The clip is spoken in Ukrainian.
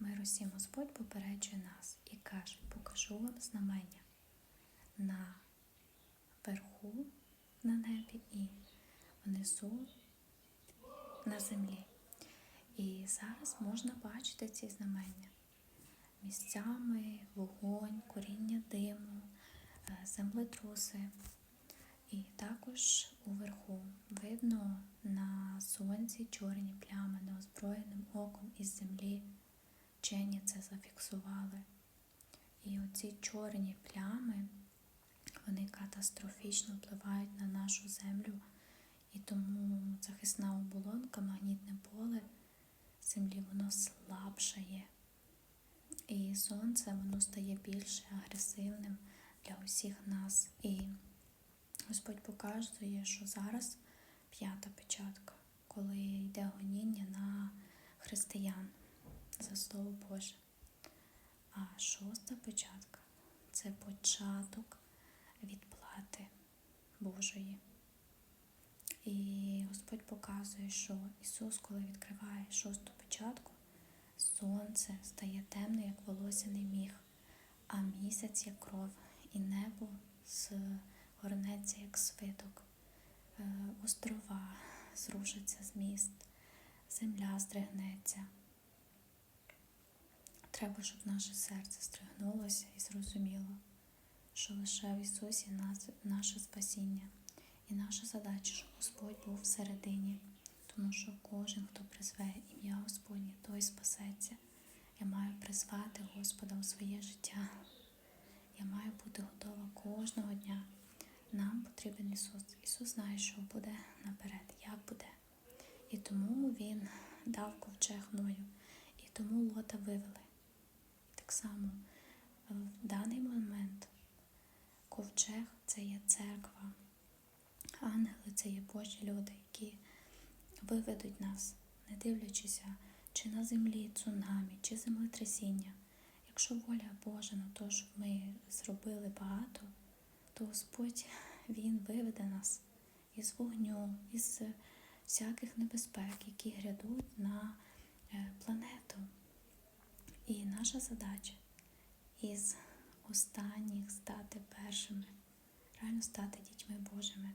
Мир усім Господь попереджує нас і каже, покажу вам знамення на верху на небі і внизу на землі. І зараз можна бачити ці знамення. Місцями вогонь, коріння диму, е, землетруси. І також уверху видно на сонці чорні плями неозброєним оком із землі. Вчені це зафіксували. І оці чорні плями, вони катастрофічно впливають на нашу землю. І тому захисна оболонка, магнітне поле землі, воно слабшає. І сонце воно стає більш агресивним для усіх нас. І Господь показує, що зараз п'ята печатка, коли йде гоніння на християн Слово Боже. А шоста печатка це початок відплати Божої. І Господь показує, що Ісус, коли відкриває шосту печатку, сонце стає темне, як волосяний міг, а місяць як кров, і небо згорнеться, як свиток, Е, острова зрушаться з міст, земля здригнеться. Треба, щоб наше серце стригнулося і зрозуміло, що лише в Ісусі наше спасіння. І наша задача, щоб Господь був всередині, тому що кожен, хто призве ім'я Господнє, той спасеться. Я маю призвати Господа у своє життя. Я маю бути готова кожного дня. Нам потрібен Ісус. Ісус знає, що буде наперед, як буде. І тому Він дав ковчег мною, і тому лота вивели. Так само в даний момент ковчег це є церква. Ангели це є Божі люди, які виведуть нас, не дивлячися, чи на землі цунамі, чи землетрясіння. Якщо воля Божа на те, щоб ми зробили багато, то Господь Він виведе нас із вогню, із всяких небезпек, які грядуть на наша задача із останніх стати першими, реально стати дітьми Божими.